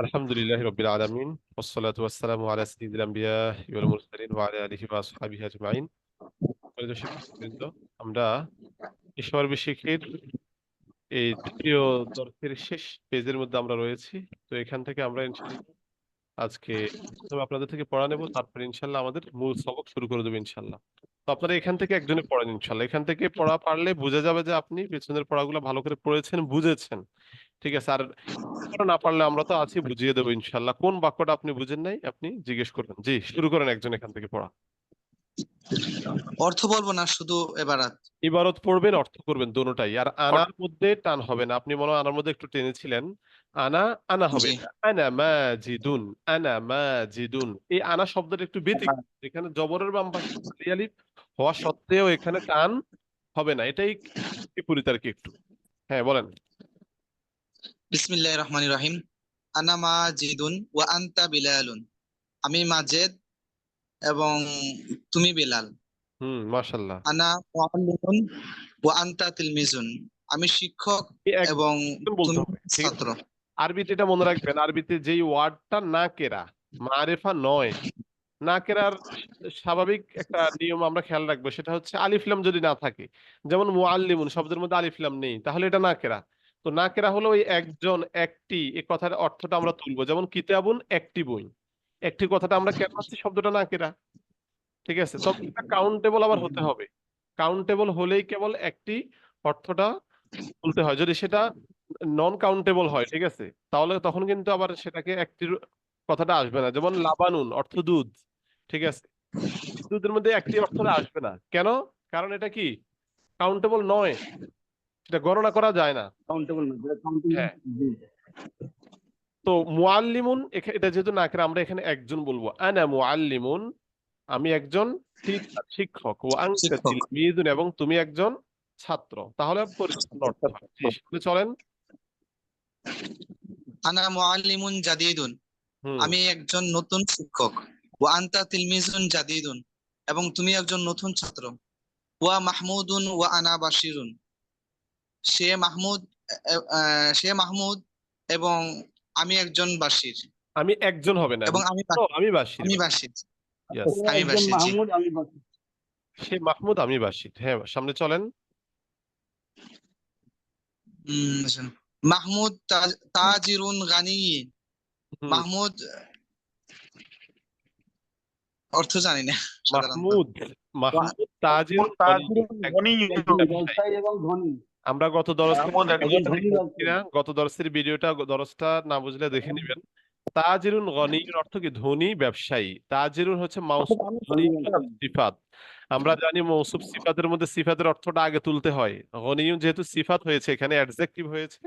আলহামদুলিল্লাহ রবিল আলমিন ওসলাত ওয়াসালাম আলা ওয়া আলা আলিহি ওয়া আজমাইন। আমরা ইসমার বিশিকের এই তৃতীয় দর্শের শেষ পেজের মধ্যে আমরা রয়েছি। তো এখান থেকে আমরা ইনশাআল্লাহ আজকে আপনাদের থেকে পড়া নেব, তারপর ইনশাল্লাহ আমাদের মূল সবক শুরু করে দেবো ইনশাল্লাহ। তো আপনারা এখান থেকে একজনে পড়েন ইনশাল্লাহ। এখান থেকে পড়া পারলে বোঝা যাবে যে আপনি পেছনের পড়াগুলো ভালো করে পড়েছেন, বুঝেছেন। ঠিক আছে, আর না পারলে আমরা তো আছি, বুঝিয়ে দেবো ইনশাল্লাহ। কোন বাক্যটা আপনি বুঝেন নাই, আপনি জিজ্ঞেস করবেন। জি, শুরু করেন একজন এখান থেকে পড়া। অর্থ বলব না শুধু এবারাত? ইবারত পড়বেন অর্থ করবেন দোনোটাই আর আনার মধ্যে টান হবে না। আপনি মনে আনার মধ্যে একটু টেনেছিলেন। আনা আনা হবে। আনা মাজিদুন আনা মাজিদুন। এই আনা শব্দটা একটু ব্যতিক্রম। এখানে জবরের বাম পাশে আলিফ হওয়া সত্ত্বেও এখানে টান হবে না। এটাই বিপরীত আর কি একটু। হ্যাঁ বলেন। বিসমিল্লাহির রহমানির রহিম। আনা মাজিদুন ওয়া আনতা বিলালুন। আমি মাজেদ এবং তুমি বিলাল। হুম মাশাল্লাহ আনা মুআল্লিমুন ওয়া আনতা তিলমিজুন। আমি শিক্ষক এবং তুমি ছাত্র। আরবিতে এটা মনে রাখবেন আরবিতে যেই ওয়ার্ডটা না কেরা মারেফা নয়। না কেরার স্বাভাবিক একটা নিয়ম আমরা খেয়াল রাখব সেটা হচ্ছে আলিফলাম যদি না থাকে যেমন মুআল্লিমুন শব্দের মধ্যে আলিফলাম নেই তাহলে এটা না কেরা। তো না কেরা হলো ওই একজন একটি এই কথার অর্থটা আমরা তুলবো যেমন কিতাবুন একটি বই। একটি কথাটা আমরা কেন পাচ্ছি শব্দটা না কেরা? ঠিক আছে? তবে এটা কাউন্টেবল আবার হতে হবে। কাউন্টেবল হলেই কেবল একটি অর্থটা বলতে হয়। যদি সেটা নন কাউন্টেবল হয় ঠিক আছে? তাহলে তখন কিন্তু আবার সেটাকে একটির কথাটা আসবে না। যেমন লাবানুন অর্থ দুধ ঠিক আছে? দুধের মধ্যে একটি অর্থটা আসবে না। কেন? কারণ এটা কি? কাউন্টেবল নয়। সেটা গণনা করা যায় না। কাউন্টেবল না কাউন্টেবল হ্যাঁ। তো মুআল্লিমুন এটা যেহেতু না করে আমরা এখানে একজন বলব। আনা মুআল্লিমুন আমি একজন শিক্ষক। ও আনতা। তিলমিযুন এবং তুমি একজন ছাত্র। তাহলে পরিচ্ছন্ন অর্থ চলেন। আনা মুআল্লিমুন জাদিদুন। আমি একজন নতুন শিক্ষক। ওয়া আনতা তিলমিজুন জাদিদুন এবং তুমি একজন নতুন ছাত্র। ওয়া মাহমুদুন ওয়া আনা বাশিরুন। সে মাহমুদ আহ, সে মাহমুদ এবং আমি একজন বাসির আমি একজন হবে না। এবং আমি আমি বাসির। আমি ও আমি একজন বাসি, জি। মাহমুদ আমি সে মাহমুদ আমি বাসির। হ্যাঁ সামনে চলেন। মাহমুদ তাজ- তাজিরুন গানি। মাহমুদ অর্থ জানি না মাহমুদ মাহমুদ তাজির তাজিরুন গনি। এবং ধনী। আমরা গত গত দরসের ভিডিওটা দরসটা না বুঝলে দেখে নিবেন। তাজিরুন গনির অর্থ কি? ধনী ব্যবসায়ী। তাজিরুন হচ্ছে মাউসুফ ধনী সিফাত। আমরা জানি মৌসুফ সিফাতের মধ্যে সিফাতের অর্থটা আগে তুলতে হয়। গনিয়ুন যেহেতু সিফাত হয়েছে এখানে অ্যাডজেক্টিভ হয়েছে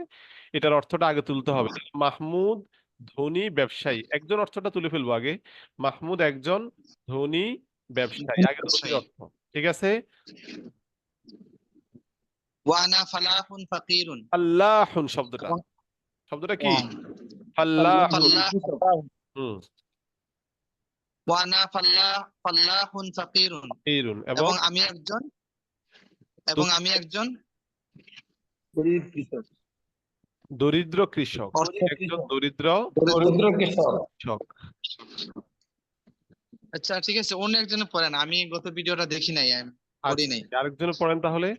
এটার অর্থটা আগে তুলতে হবে। মাহমুদ ধনী ব্যবসায়ী। একজন অর্থটা তুলে ফেলব আগে। মাহমুদ একজন ধনী ব্যবসায়ী। আগে অর্থ। ঠিক আছে? ওয়া আনা ফালাহুন ফাকিরুন। শব্দটা। শব্দটা কি? ওয়া- আল্লাহুন ফাল্লাহ হুম। ওয়া ফাল্লাহ ফাল্লাহুন ফাকিরুন। ফাকিরুন। এবং? আমি একজন এবং আমি একজন কৃষক। দরিদ্র কৃষক। একজন দরিদ্র দরিদ্র কৃষক। কৃষক। আচ্ছা ঠিক আছে। অন্য একজনে পড়েন। আমি গত ভিডিওটা দেখি নাই আমি পড়ি নাই। আচ্ছা, আরেকজন পড়েন তাহলে।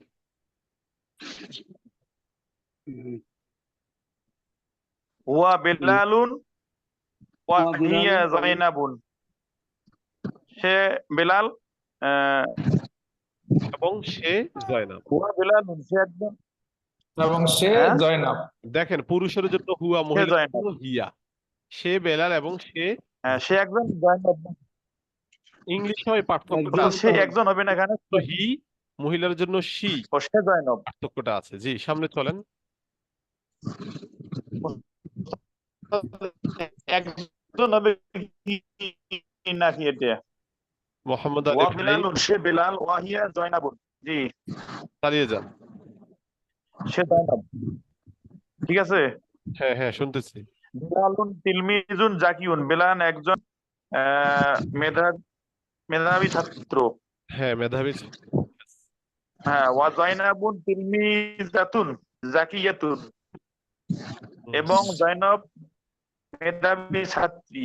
ওয়া বেলালুন ওয়া হিয়া জাইনাবুন সে বেলাল এবং সে জয়নাব ওয়া বেলালুন সে একজন এবং সে হ্যাঁ? জয়নাব দেখেন পুরুষের জন্য হুয়া জয়নাব। হিয়া সে বেলাল এবং সে আহ, সে একজন জয়নাব। ইংলিশ হয় আছে সে একজন হবে না এখানে তো হি মহিলার জন্য সি পার্থক্যটা আছে। জি সামনে চলেন। নাকি এটা মোহাম্মদ সে বেলাল ওয়া জয়নাবুন জি। চালিয়ে যান। সে জয়নাব। ঠিক আছে? হ্যাঁ হ্যাঁ শুনতেছি। বেলালুন তিলমিজুন জাকিউন। বেলাল একজন আহ, মেধা মেধাবী ছাত্র। হ্যাঁ মেধাবী হ্যাঁ ওয়া জাইনাবুন তিলমিজাতুন জাকিয়াতুন। এবং জয়নব মেধাবী ছাত্রী।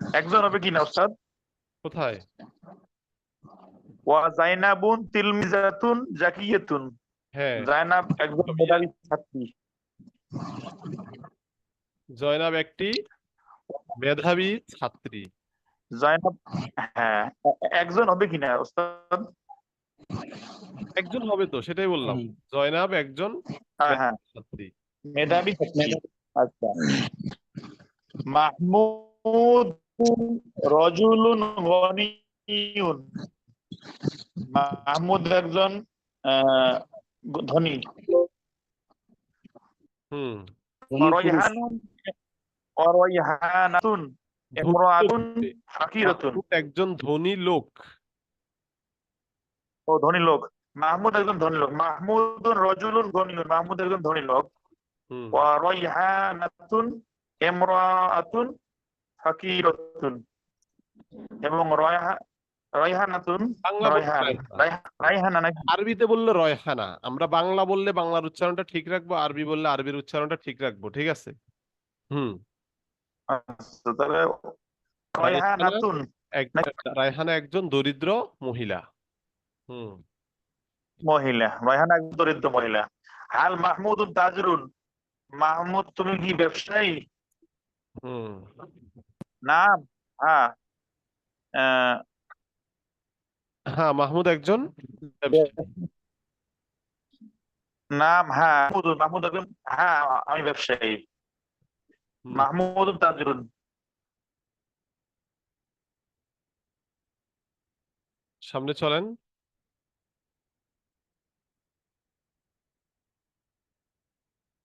একজন হবে কিনা ওস্তাদ? কোথায়? ওয়া জাইনাবুন তিলমিজাতুন জাকিয়াতুন। হ্যাঁ। জাইনাব একজন মেধাবী ছাত্রী। জয়নাব একটি মেধাবী ছাত্রী। জয়নব হ্যাঁ একজন হবে কিনা ওস্তাদ? একজন হবে তো সেটাই বললাম। জয়নাব একজন হ্যাঁ হ্যাঁ। ছাত্রী। মেধাবী আচ্ছা। মাহমুদ রজুলুন গনিয়ুন মাহমুদ একজন আহ, ধনী। হুম। রয়হানুন রয়হানাতুন ইমরাতুন ফাকিরাতুন। একজন ধনী লোক। ও ধনী লোক। মাহমুদ একজন ধনী লোক। মাহমুদ রজুলুন গনিয়ুন মাহমুদ একজন ধনী লোক। রয়হানাতুন ইমরাতুন ফাকিরাতুন। এবং রয়হা রায়হানা। নাকি? আরবিতে বললে রয়হানা। আমরা বাংলা বললে বাংলার উচ্চারণটা ঠিক রাখব আরবি বললে আরবির উচ্চারণটা ঠিক রাখব ঠিক আছে? হুম। আচ্ছা, তাহলে রয়হানাতুন রায়হানা একজন দরিদ্র মহিলা। মহিলা রয়হানা একজন দরিদ্র মহিলা। হাল মাহমুদুন তাজরুন মাহমুদ তুমি কি ব্যবসায়ী? হুম। নাম হ্যাঁ আহ, হ্যাঁ মাহমুদ একজন নাম হ্যাঁ মাহমুদুন মাহমুদ একজন হ্যাঁ আমি ব্যবসায়ী। হুম। মাহমুদুন তাজরুন সামনে চলেন।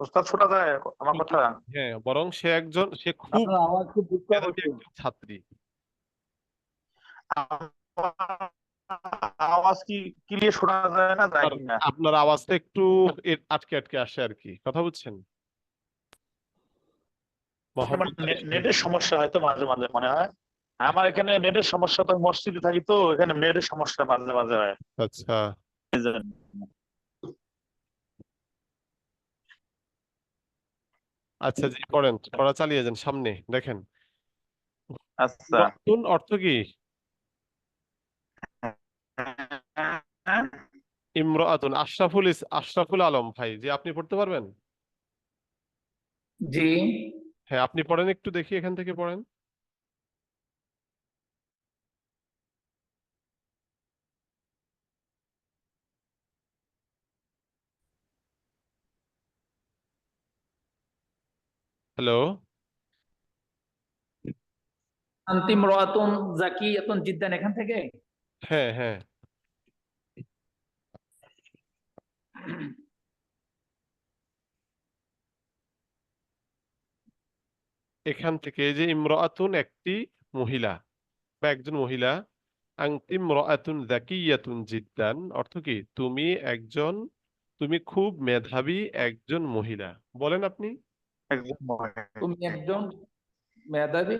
ওস্তাদ শোনা যায় আমার কথা? হ্যাঁ বরং সে একজন সে খুব ছাত্রী। আওয়াজ কি ক্লিয়ার শোনা যায় না? যায় না আপনার আওয়াজটা একটু আটকে আটকে আসে আর কি। কথা বুঝছেন? নেটের সমস্যা হয়তো মাঝে মাঝে মনে হয়। আমার এখানে নেটের সমস্যা তো মসজিদে থাকি তো এখানে নেটের সমস্যা মাঝে মাঝে হয়। আচ্ছা এই জন্য। আচ্ছা জি করেন পড়া চালিয়ে যান সামনে দেখেন। আচ্ছা। নতুন অর্থ কি? ইমরাতুন আশরাফুল ইস- আশরাফুল আলম ভাই জি আপনি পড়তে পারবেন? জি। হ্যাঁ আপনি পড়েন একটু দেখি এখান থেকে পড়েন। হ্যালো আন্তিম রাতুন জাকিয়াতুন জিদ্দান এখান থেকে? হ্যাঁ হ্যাঁ। এখান থেকে যে ইমরাতুন একটি মহিলা বা একজন মহিলা আনতি ইমরাতুন যাকিয়াতুন জিদ্দান অর্থ কি? তুমি একজন তুমি খুব মেধাবী একজন মহিলা। বলেন আপনি। তুমি একজন মেধাবী?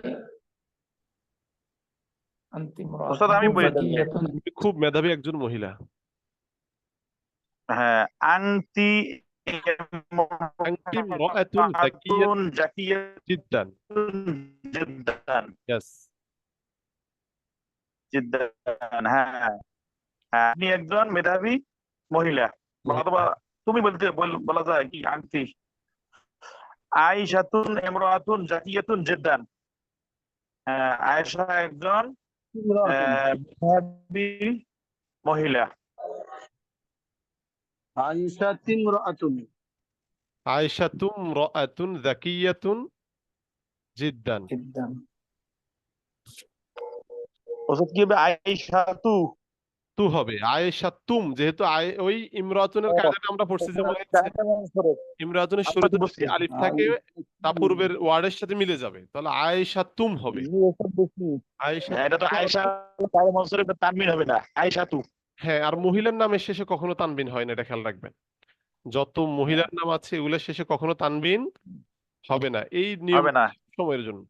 আমি খুব মেধাবী একজন মহিলা। হ্যাঁ আনতি হ্যাঁ হ্যাঁ। আপনি একজন মেধাবী মহিলা। অথবা তুমি বলতে বলা যায় কি আংটি আয়েশাতুন ইমরাতুন জাকিয়াতুন জিদ্দান। হ্যাঁ আয়েশা একজন মহিলা। আয়েশা তিমরাতুন আয়েশাতুম ইমরাতুন যাকিয়াতুন জিদ্দান। জিদ্দান। ওষুধ কি হবে? আয়েশাতু। তু হবে আয়েশা তুম যেহেতু ওই ইমরাতুনের কায়দাটা আমরা পড়ছি যে মনে ইমরাতুনের আচ্ছা, শুরুতে। আলিফ থাকে তা পূর্বের ওয়ার্ডের সাথে মিলে যাবে। তাহলে আয়েশা তুম হবে। আয়েশা এটা তো আয়েশা মনসুরের তানবিন হবে না আয়েশা তু হ্যাঁ আর মহিলার নামের শেষে কখনো তানবিন হয় না এটা খেয়াল রাখবেন। যত মহিলার নাম আছে এগুলোর শেষে কখনো তানবিন হবে না। এই নিয়ম সময়ের জন্য।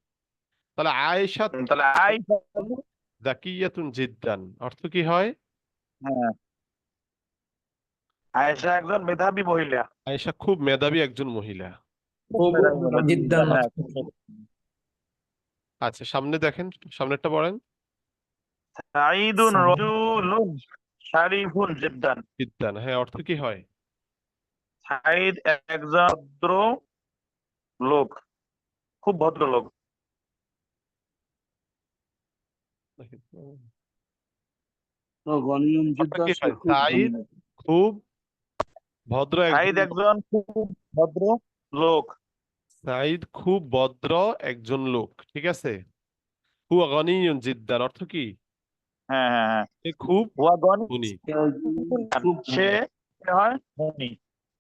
তাহলে আয়েশা তাহলে আয়েশা জাকিয়াতুন জিদ্দান। অর্থ কি হয়? হ্যাঁ। আয়েশা একজন মেধাবী মহিলা। আয়েশা খুব মেধাবী একজন মহিলা। খুব জিদ্দান আচ্ছা সামনে দেখেন সামনেরটা পড়েন। সাঈদুন রজুলুন শারিফুন জিদ্দান। জিদ্দান হ্যাঁ অর্থ কি হয়? সাঈদ একজন ভদ্র লোক খুব ভদ্র লোক। খুব ভদ্র একজন খুব ভদ্র লোক। সাঈদ খুব ভদ্র একজন লোক ঠিক আছে? হুয়া গনিয়ুন জিদ্দান অর্থ কি? হ্যাঁ হ্যাঁ হ্যাঁ। সে খুব হুয়া গনি সে সে হয়? ধনী।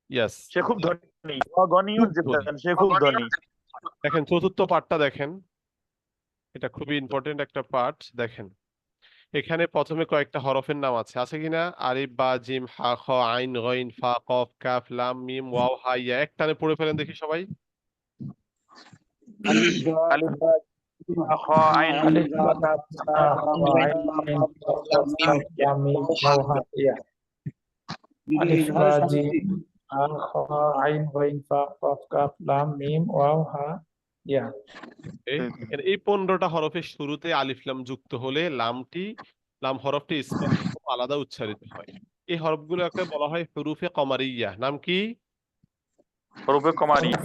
ইয়াস সে খুব ধনী। হুয়া গনিউন জিদ্দান সে খুব ধনী। দেখেন চতুর্থ পার্টটা দেখেন। এটা খুবই ইম্পর্টেন্ট একটা পার্ট দেখেন। এখানে প্রথমে কয়েকটা হরফের নাম আছে। আছে কিনা? আরিফ বা জিম হা খ আইন গইন ফা কফ কাফ লাম মিম ওয়াও হা ইয়া। এক টানে পড়ে ফেলেন দেখি সবাই। আলিফ বা জিম হা খ আইন গইন ফা কফ কাফ লাম মিম ওয়াও হা। ইয়া এই পনেরোটা হরফের শুরুতে আলিফলাম যুক্ত হলে লামটি লাম হরফটি আলাদা উচ্চারিত হয়। এই হরফগুলোকে বলা হয় হরুফে কমারিয়া। নাম কি? হরুফে হ্যাঁ। কমারিয়া।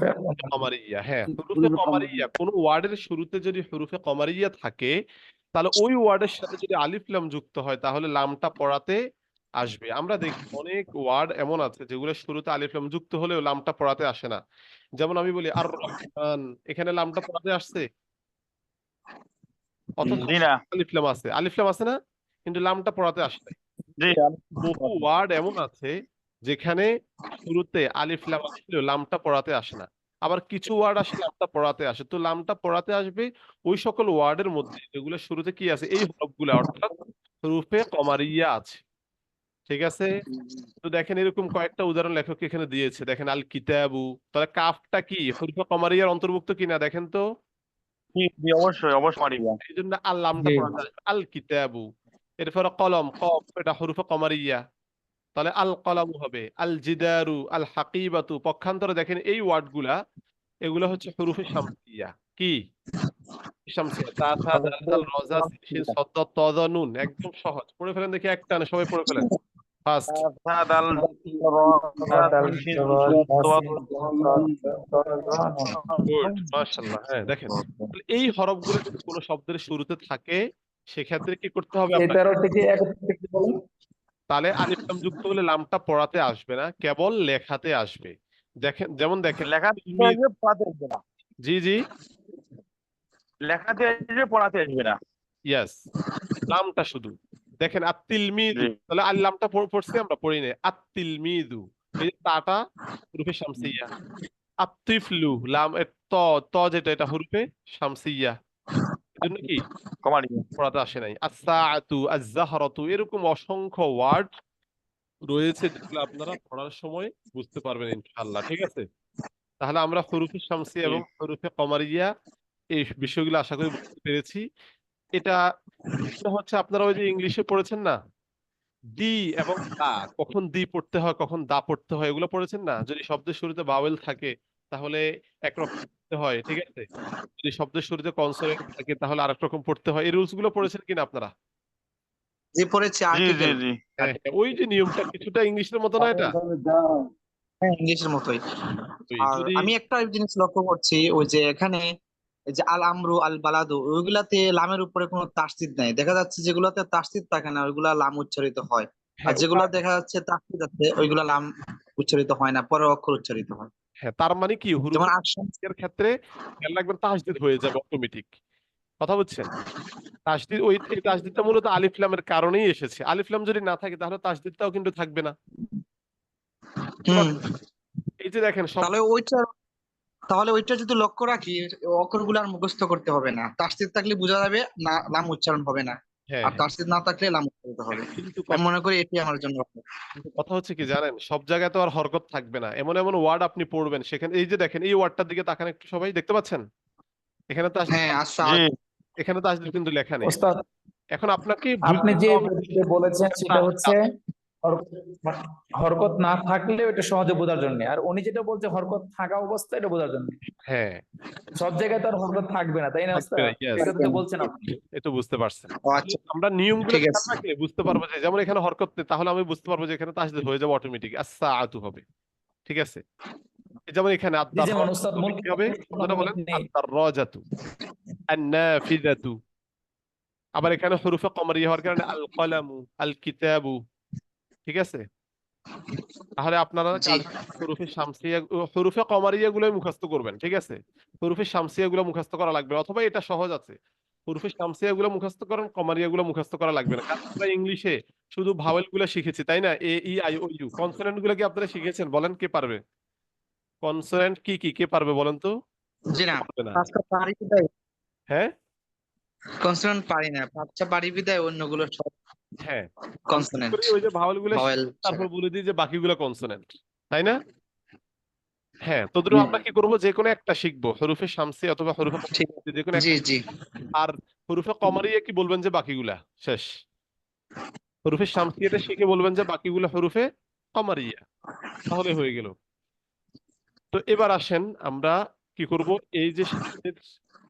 কমারিয়া হ্যাঁ। হরুফে কমারিয়া। কোন ওয়ার্ডের শুরুতে যদি হরুফে কমারিয়া থাকে তাহলে ওই ওয়ার্ডের সাথে যদি আলিফলাম যুক্ত হয় তাহলে লামটা পড়াতে আসবে। আমরা দেখি অনেক ওয়ার্ড এমন আছে যেগুলো শুরুতে আলিফ লাম যুক্ত হলেও লামটা পড়াতে আসে না। যেমন আমি বলি আর রহমান এখানে লামটা পড়াতে আসছে? অথচ আলিফ লাম আছে। আলিফ লাম আছে না? কিন্তু লামটা পড়াতে আসে বহু ওয়ার্ড এমন আছে যেখানে শুরুতে আলিফ লাম আসলেও লামটা পড়াতে আসে না। আবার কিছু ওয়ার্ড আসে লামটা পড়াতে আসে। তো লামটা পড়াতে আসবে ওই সকল ওয়ার্ডের মধ্যে যেগুলো শুরুতে কি আছে? এই হরফগুলো অর্থাৎ রূপে কমারিয়া আছে। ঠিক আছে? তো দেখেন এরকম কয়েকটা উদাহরণ লেখক এখানে দিয়েছে। দেখেন আল কিতাবু তাহলে কাফটা কি? হরফে কমারিয়ার অন্তর্ভুক্ত কিনা দেখেন তো? জি, জি, অবশ্যই অবশ্যই এই জন্য আল লামটা জি। পড়াতে আসবে আল কিতাবু এরপরে কলম কফ এটা হরফে কমারিয়া। তাহলে আল কলামু হবে। আল জিদারু আল হাকিবাতু পক্ষান্তরে দেখেন এই ওয়ার্ডগুলা এগুলা হচ্ছে হরুফে শামসিয়া। কি? শামসিয়া। তা থা দাল দাল রজা সিন সদ্দ তদ নুন একদম সহজ। পড়ে ফেলেন দেখি এক টানে সবাই পড়ে ফেলেন। First. Good. গুলো হ্যাঁ, দেখেন এই হরফগুলো যদি কোনো শব্দের শুরুতে থাকে সেক্ষেত্রে কি করতে হবে তাহলে আলিফ লাম যুক্ত হলে লামটা পড়াতে আসবে না কেবল লেখাতে আসবে। দেখেন যেমন দেখেন লেখা জি জি। লেখাতে আসবে পড়াতে আসবে না। ইয়াস লামটা শুধু। দেখেন আত্তিলমিদু। জি। তাহলে আল লামটা পড়- পড়ছি আমরা পড়ি না আত্তিলমিদু। এই তাটা হুরুফে শামসিয়া। আত্তিফলু লাম ত ত যেটা এটা হুরুফে শামসিয়া। এজন্য কি? পড়াতে আসে নাই। আস-সাআতু আজ-জাহরাতু এরকম অসংখ্য ওয়ার্ড রয়েছে যেগুলো আপনারা পড়ার সময় বুঝতে পারবেন ইনশাআল্লাহ ঠিক আছে? তাহলে আমরা হরুফে শামসি এবং হরুফে কমারিয়া এই বিষয়গুলো আশা করি বুঝতে পেরেছি। এটা হচ্ছে আপনারা ওই যে ইংলিশে পড়েছেন না? দি এবং দা। কখন দি পড়তে হয় কখন দা পড়তে হয় এগুলো পড়েছেন না? যদি শব্দের শুরুতে বাওয়েল থাকে তাহলে একরকম পড়তে হয় ঠিক আছে? যদি শব্দের শুরুতে কনসোনেন্ট থাকে তাহলে আরেক রকম পড়তে হয়। এই রুলসগুলো পড়েছেন কিনা আপনারা? যে পড়েছি জি জি জি। হ্যাঁ, হ্যাঁ, ওই যে নিয়মটা কিছুটা ইংলিশের মতো না এটা? ইংলিশের মতোই। আর যদি আমি একটা জিনিস লক্ষ্য করছি ওই যে এখানে যে আল আমরু আল বালাদু ওইগুলাতে লামের উপরে কোনো তাসদিদ নাই। দেখা যাচ্ছে যেগুলাতে তাসদিদ থাকে না ওইগুলা লাম উচ্চারিত হয়। আর হ্যাঁ, যেগুলা দেখা যাচ্ছে তাসদিদ আছে ওইগুলা লাম উচ্চারিত হয় না পরের অক্ষর উচ্চারিত হয়। হ্যাঁ তার মানে কি? হুরুফ এর ক্ষেত্রে খেয়াল রাখবেন তাসদিদ হয়ে যাবে অটোমেটিক কথা বুঝছেন? তাসদিদ ওই তাসদিদটা মূলত আলিফ লামের কারণেই এসেছে। আলিফ লাম যদি না থাকে তাহলে তাসদিদটাও কিন্তু থাকবে না। এই যে দেখেন তাহলে ওইটা তাহলে ওইটা যদি লক্ষ্য রাখি অক্ষরগুলো আর মুখস্থ করতে হবে না। তাসদিদ থাকলে বোঝা যাবে না লাম উচ্চারণ হবে না। হ্যাঁ আর তাসদিদ না থাকলে লাম উচ্চারিত হবে। আমি মনে করি এটি আমার জন্য কথা হচ্ছে কি জানেন সব জায়গায় তো আর হরকত থাকবে না। এমন এমন ওয়ার্ড আপনি পড়বেন সেখানে এই যে দেখেন এই ওয়ার্ডটার দিকে তাকান একটু সবাই দেখতে পাচ্ছেন? এখানে তো হ্যাঁ আচ্ছা। এখানে তো আসলে কিন্তু লেখা নেই। এখন আপনাকে আপনি যে বলেছেন সেটা হচ্ছে হরকত না থাকলে এটা সহজে বোঝার জন্য আর উনি যেটা বলছে হরকত থাকা অবস্থা এটা বোঝার জন্য হ্যাঁ। সব জায়গায় তো আর হরকত থাকবে না তাই না. এটা তো বলছেন আপনি। এটা বুঝতে পারছেন। আচ্ছা আমরা নিয়মগুলো খেয়াল আছে। রাখলে বুঝতে পারব যে যেমন এখানে হরকত নেই তাহলে আমি বুঝতে পারব যে এখানে তাসদিদ হয়ে যাবে অটোমেটিক আসা আতু হবে। ঠিক আছে? যেমন এখানে মূল কি হবে? আপনারা বলেন। আত্মার রজাতু আন্নাফিদাতু। আবার এখানে হরুফে কমরিয়া হওয়ার কারণে আল কলামু আল কিতাবু ঠিক আছে? তাহলে আপনারা। হরুফে শামসিয়া হরুফে কমারিয়া গুলোই মুখস্থ করবেন ঠিক আছে? হরুফে শামসিয়া গুলো মুখস্থ করা লাগবে অথবা এটা সহজ আছে। হরুফে শামসিয়া গুলো মুখস্থ করেন কমারিয়া গুলো মুখস্থ করা লাগবে না। কারণ আমরা ইংলিশে শুধু ভাওয়েলগুলো শিখেছি তাই না? A E I O you. কনসোনেন্টগুলো কি আপনারা শিখেছেন? বলেন কে পারবে? কনসোনেন্ট কি কি কে পারবে বলেন তো? জি না। না। পাঁচটা পারি বিদায়। হ্যাঁ? কনসোনেন্ট পারি না। পাঁচটা পারি বিদায় অন্যগুলো সব হ্যাঁ। কনসোনেন্ট করি ওই যে ভাওয়েল তারপর বলে দিই যে বাকিগুলো কনসোনেন্ট তাই না? হ্যাঁ তদ্রুপ আমরা কি করব? যে কোনো একটা শিখব হরুফে শামসি অথবা হরুফে যে কোনো জি জি। আর হরুফে কমারিয়া কি বলবেন যে বাকিগুলা? শেষ। হরুফে শামসিয়াটা শিখে বলবেন যে বাকিগুলা হরুফে কমারিয়া তাহলে হয়ে গেল। তো এবার আসেন আমরা কি করব? এই যে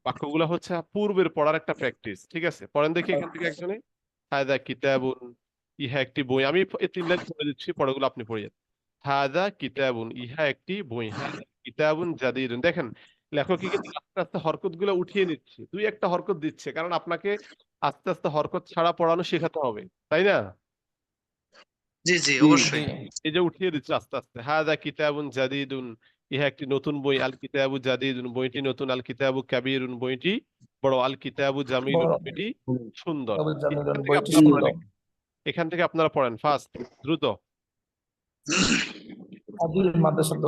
বাক্যগুলা হচ্ছে পূর্বের পড়ার একটা প্র্যাকটিস ঠিক আছে? পড়েন দেখি এখান থেকে একজনে। হায়দা কিতাবুন ইহা একটি বই। আমি এই তিন লাইন পড়ে দিচ্ছি পরেগুলো আপনি পড়িয়ে হাদা কিতাবুন ইহা একটি বই। কিতাবুন জাদিদুন দেখেন লেখক কি কিন্তু আস্তে আস্তে হরকতগুলো উঠিয়ে নিচ্ছে। দুই একটা হরকত দিচ্ছে কারণ আপনাকে আস্তে আস্তে হরকত ছাড়া পড়ানো শেখাতে হবে তাই না? জি জি জি, অবশ্যই। এই যে উঠিয়ে দিচ্ছে আস্তে আস্তে। হাদা কিতাবুন জাদিদুন ইহা একটি নতুন বই। আল কিতাবু জাদিদুন। বইটি নতুন। আল কিতাবু কাবীরুন। বইটি বড় আল কিতাবু জামিল। বইটি সুন্দর। এখান থেকে আপনারা পড়েন। ফার্স্ট দ্রুত।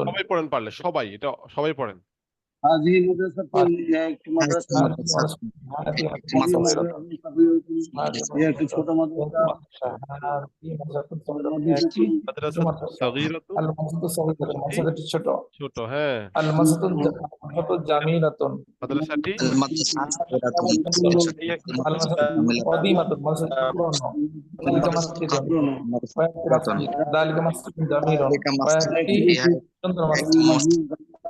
সবাই পড়েন পারলে সবাই এটা সবাই পড়েন। هذه مدرسة هي مدرسة هذه هي ছোট মাদ্রাসা মাদ্রাসা সগীরাতু মাদ্রাসাটি ছোট ছোট হ্যাঁ আল মাদ্রাসাতুল জামিলাতুন মাদ্রাসাটি মাদ্রাসা আল মাদ্রাসাতুল কদিমাতুন মাদ্রাসাটি পুরনো যালিকা মাসজিদুন যালিকা মাসজিদুন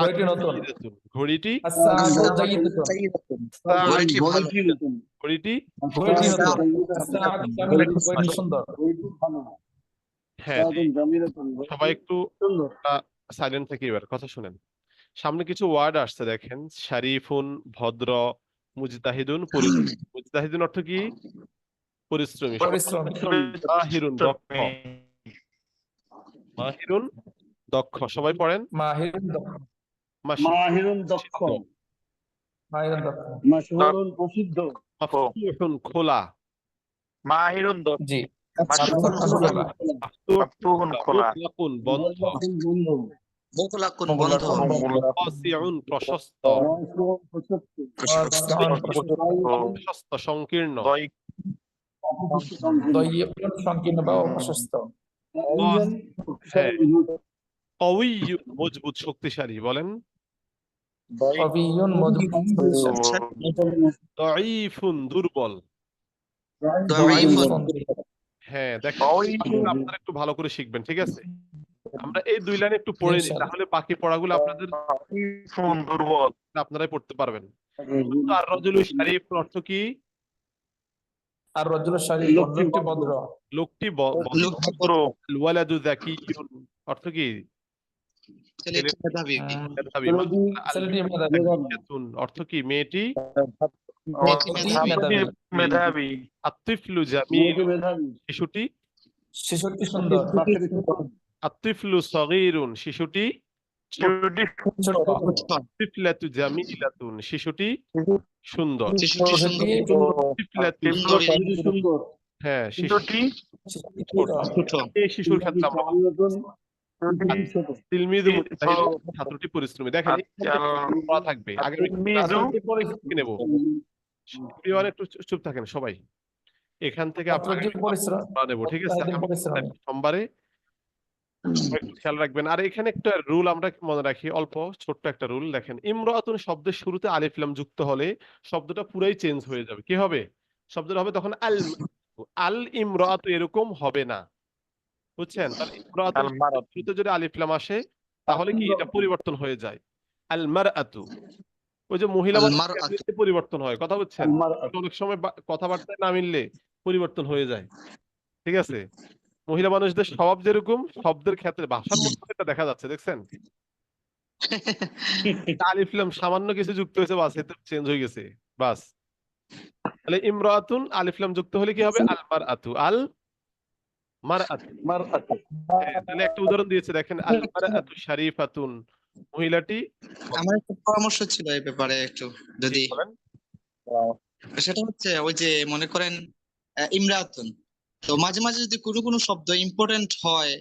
ঘড়িটি নতুন। ঘড়িটি ঘড়িটি? ঘড়িটি ঘড়িটি ঘড়িটি নতুন। আস-সাআতু জামিলাতুন ঘড়িটি সুন্দর। হ্যাঁ। সবাই একটু সাইলেন্ট থেকে এবার কথা শুনেন। সামনে কিছু ওয়ার্ড আসছে দেখেন। শারিফুন ভদ্র মুজতাহিদুন পরিশ্রমী মুজতাহিদুন অর্থ কি? পরিশ্রমী। পরিশ্রমী। মাহিরুন মাহিরুন দক্ষ। সবাই পড়েন? মাহিরুন দক্ষ। মাহিরুন দক্ষ। মাহিরুন দক্ষ। মাশহুরুন প্রসিদ্ধ। মাফতুহুন খোলা। জি মাহিরুন আচ্ছা, মাশরুন মাফতুহুন খোলা। মুতলাকুন বন্ধ। বন্ধু। বন্ধ। ওয়াসিউন প্রশস্ত। প্রশস্ত। সংকীর্ণ। সংকীর্ণ বা অপ্রশস্ত হ্যাঁ। মজবুত শক্তিশালী বলেন? দুর্বল। হ্যাঁ দেখেন আপনারা একটু ভালো করে শিখবেন ঠিক আছে? আমরা এই দুই লাইন একটু পড়ে নিই তাহলে বাকি পড়াগুলো আপনাদের দুর্বল। আপনারাই পড়তে পারবেন। আর রজুলু শারিফ অর্থ কি? আর রজুল শারীফ লোকটি ভদ্র। লোকটি ভদ্র। ওয়ালাদু যাকিয়ুন অর্থ কি? অর্থ কি? মেয়েটি? মেধাবী। জামিল শিশুটি? শিশুটি সুন্দর সুন্দর। সগীরুন শিশুটি? শিশুটি হ্যাঁ শিশু শিশুটি শিশুর ক্ষেত্রে ও- ছাত্রটি পরিশ্রমী। দেখেন আচ্ছা। পড়া থাকবে। নেব একটু চুপ- থাকেন সবাই। এখান থেকে আপনাকে নেব ঠিক আছে? সোমবারে খেয়াল রাখবেন। আর এখানে একটা রুল আমরা মনে রাখি অল্প ছোট্ট একটা রুল। দেখেন ইমরাতুন শব্দের শুরুতে আলিফ লাম যুক্ত হলে শব্দটা পুরাই চেঞ্জ হয়ে যাবে। কি হবে? শব্দটা হবে তখন আল আল ইমরাতু এরকম হবে না। বুঝছেন? তাহলে ইমরাতুন আল মারাত। শুরুতে যদি আলিফ লাম আসে তাহলে কি এটা পরিবর্তন হয়ে যায়? আল মারআতু ওই যে মহিলা পরিবর্তন হয় কথা বুঝছেন? অনেক সময় কথাবার্তায় না মিললে পরিবর্তন হয়ে যায়। ঠিক আছে? মহিলা মানুষদের স্বভাব যেরকম শব্দের ক্ষেত্রে ভাষার মধ্যে দেখা যাচ্ছে দেখছেন? আলিফলাম সামান্য কিছু যুক্ত হয়েছে বাস এতে চেঞ্জ হয়ে গেছে বাস। তাহলে ইমরাতুন আলিফ লাম যুক্ত হলে কি হবে? আলমার আতু আল তাহলে একটা উদাহরণ দিয়েছে দেখেন আল মারআতু শারিফাতুন। মহিলাটি? আমার একটা পরামর্শ ছিল এই ব্যাপারে একটু যদি সেটা হচ্ছে ওই যে মনে করেন আহ, ইমরাতুন। তো মাঝে মাঝে যদি কোনো কোনো শব্দ ইম্পর্টেন্ট হয়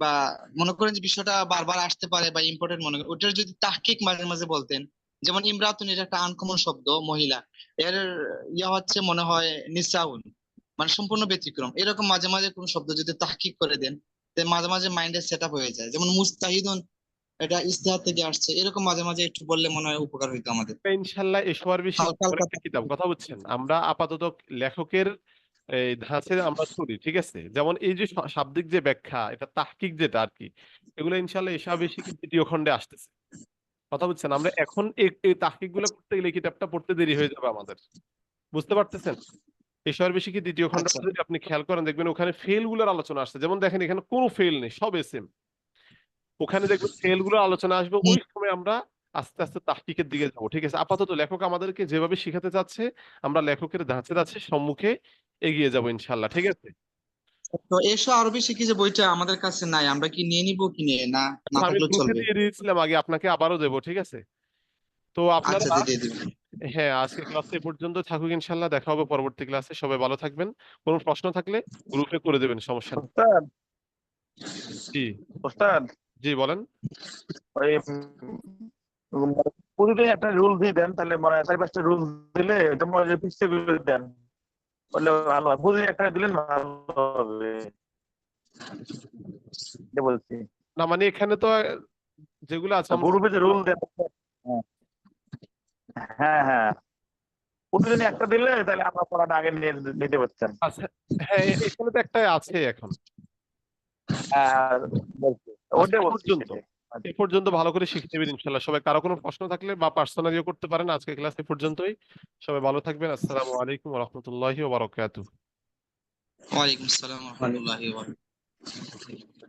বা মনে করেন যে বিষয়টা বারবার আসতে পারে বা ইম্পর্টেন্ট মনে করেন ওটার যদি তাহকিক মাঝে মাঝে বলতেন যেমন ইমরাতুন এটা একটা আনকমন শব্দ মহিলা। এর ইয়া হচ্ছে মনে হয় নিসাউন। মানে সম্পূর্ণ ব্যতিক্রম। এরকম মাঝে মাঝে কোনো শব্দ যদি তাহকিক করে দেন মাঝে মাঝে মাইন্ডের সেট আপ হয়ে যায়। যেমন মুস্তাহিদুন এটা ইস্তেহার থেকে আসছে। এরকম মাঝে মাঝে একটু বললে মনে হয় উপকার হইতো আমাদের। ইনশাল্লাহ এসব আর বেশি হালকা হালকা একটা কিতাব। কথা বুঝছেন? আমরা আপাতত লেখকের এই ধাঁচে আমরা করি ঠিক আছে? যেমন এই যে শাব্দিক যে ব্যাখ্যা এটা তাহকিক যেটা আর কি এগুলো ইনশাল্লাহ এসব বেশি দ্বিতীয় খণ্ডে আসতেছে। কথা বুঝছেন? আমরা এখন এই তাহকিকগুলো করতে গেলে কিতাবটা পড়তে দেরি হয়ে যাবে আমাদের। বুঝতে পারতেছেন? এসবের বেশি কি দ্বিতীয় খণ্ড আচ্ছা। যদি আপনি খেয়াল করেন দেখবেন ওখানে ফেলগুলোর আলোচনা আসছে। যেমন দেখেন এখানে কোনো ফেল নেই সব এসএম ওখানে দেখবেন ফেলগুলোর আলোচনা আসবে ওই সময় আমরা আস্তে আস্তে তাহকিকের দিকে যাব ঠিক আছে? আপাতত লেখক আমাদেরকে যেভাবে শিখাতে চাচ্ছে আমরা লেখকের ধাঁচে ধাঁচে সম্মুখে এগিয়ে যাব ইনশাল্লাহ ঠিক আছে? তো এসো আরবি শিখি যে বইটা আমাদের কাছে নাই আমরা কি নিয়ে নিব কি নিয়ে না? না আমি থাকলেও চলবে দিয়ে দিয়েছিলাম আগে আপনাকে আবারও দেবো ঠিক আছে? তো আপনারা আচ্ছা দিবেন। হ্যাঁ আজকে ক্লাস এ পর্যন্ত থাকুক ইনশাল্লাহ। দেখা হবে পরবর্তী ক্লাসে সবাই ভালো থাকবেন। কোনো প্রশ্ন থাকলে গ্রুপে করে দেবেন সমস্যা নেই। জি। ওস্তাদ! জি বলেন। ওই প্রতিদিন একটা রুল দিয়ে দেন তাহলে মানে চার পাঁচটা রুল দিলে তোমার যে পিছিয়ে করে দেন। বললে ভালো হয়। প্রতিদিন একটা দিলেন ভালো হবে। বলছি। না মানে এখানে তো যেগুলো আছে গ্রুপে যে রুল দেন হ্যাঁ হ্যাঁ। প্রতিদিন একটা দিলে তাহলে আমরা পড়াটা আগে নিতে আচ্ছা, হ্যাঁ এখানে তো একটা আছে এখন। হ্যাঁ ওটা পর্যন্ত। এ পর্যন্ত ভালো করে শিখে নেবেন ইনশাল্লাহ। সবাই কারও কোনো প্রশ্ন থাকলে বা পার্সোনালিও করতে পারেন আজকে ক্লাস এ পর্যন্তই। সবাই ভালো থাকবেন আসসালামু আলাইকুম রহমতুল্লাহি ওয়া বারাকাতুহু ওয়ালাইকুম আসসালাম ওয়া রাহমাতুল্লাহি ওয়া বারাকাতুহু